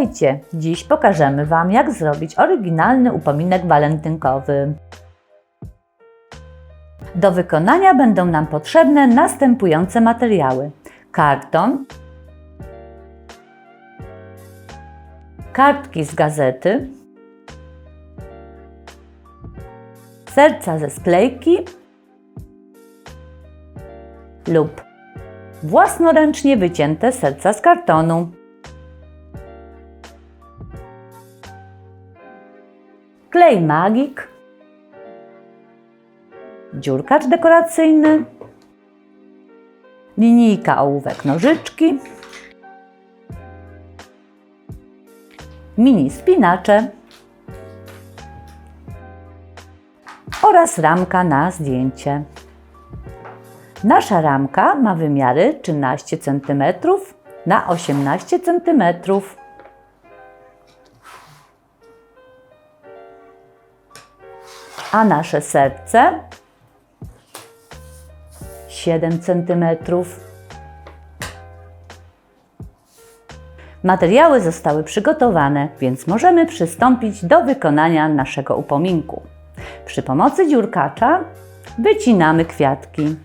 Witajcie! Dziś pokażemy Wam, jak zrobić oryginalny upominek walentynkowy. Do wykonania będą nam potrzebne następujące materiały: karton, kartki z gazety, serca ze sklejki lub własnoręcznie wycięte serca z kartonu. Klej magik, dziurkacz dekoracyjny, linijka ołówek nożyczki, mini spinacze oraz ramka na zdjęcie. Nasza ramka ma wymiary 13 cm na 18 cm. A nasze serce 7 cm. Materiały zostały przygotowane, więc możemy przystąpić do wykonania naszego upominku. Przy pomocy dziurkacza wycinamy kwiatki.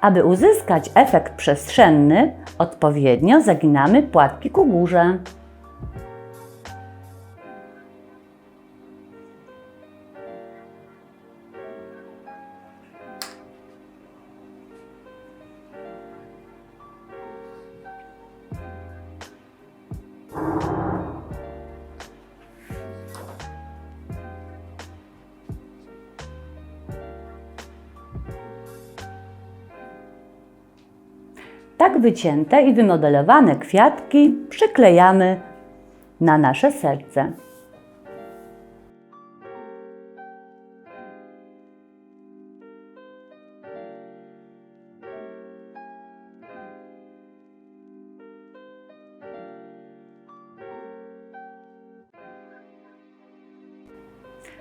Aby uzyskać efekt przestrzenny, odpowiednio zaginamy płatki ku górze. Tak wycięte i wymodelowane kwiatki przyklejamy na nasze serce.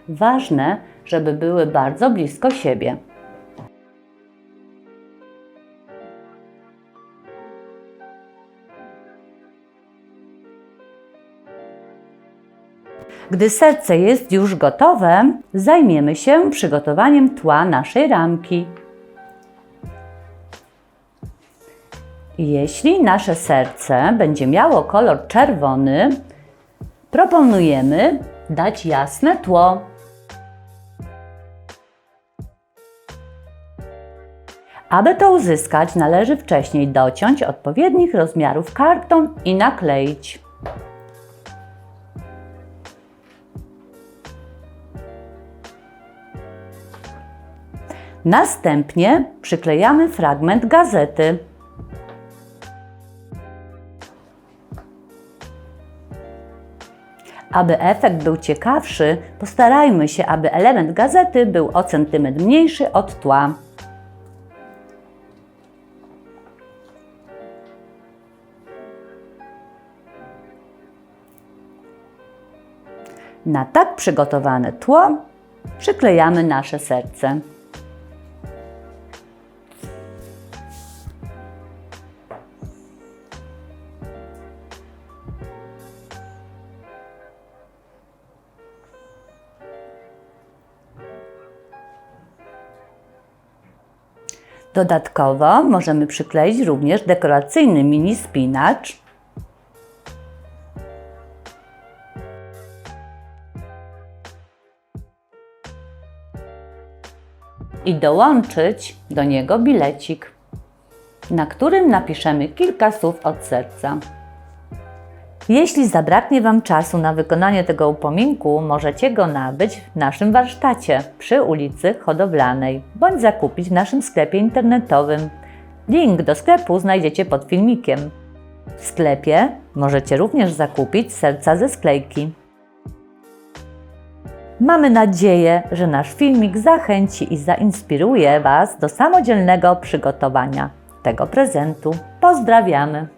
Ważne, żeby były bardzo blisko siebie. Gdy serce jest już gotowe, zajmiemy się przygotowaniem tła naszej ramki. Jeśli nasze serce będzie miało kolor czerwony, proponujemy dać jasne tło. Aby to uzyskać, należy wcześniej dociąć odpowiednich rozmiarów karton i nakleić. Następnie przyklejamy fragment gazety. Aby efekt był ciekawszy, postarajmy się, aby element gazety był o centymetr mniejszy od tła. Na tak przygotowane tło przyklejamy nasze serce. Dodatkowo możemy przykleić również dekoracyjny mini spinacz. I dołączyć do niego bilecik, na którym napiszemy kilka słów od serca. Jeśli zabraknie Wam czasu na wykonanie tego upominku, możecie go nabyć w naszym warsztacie przy ulicy Hodowlanej bądź zakupić w naszym sklepie internetowym. Link do sklepu znajdziecie pod filmikiem. W sklepie możecie również zakupić serca ze sklejki. Mamy nadzieję, że nasz filmik zachęci i zainspiruje Was do samodzielnego przygotowania. tego prezentu. Pozdrawiamy!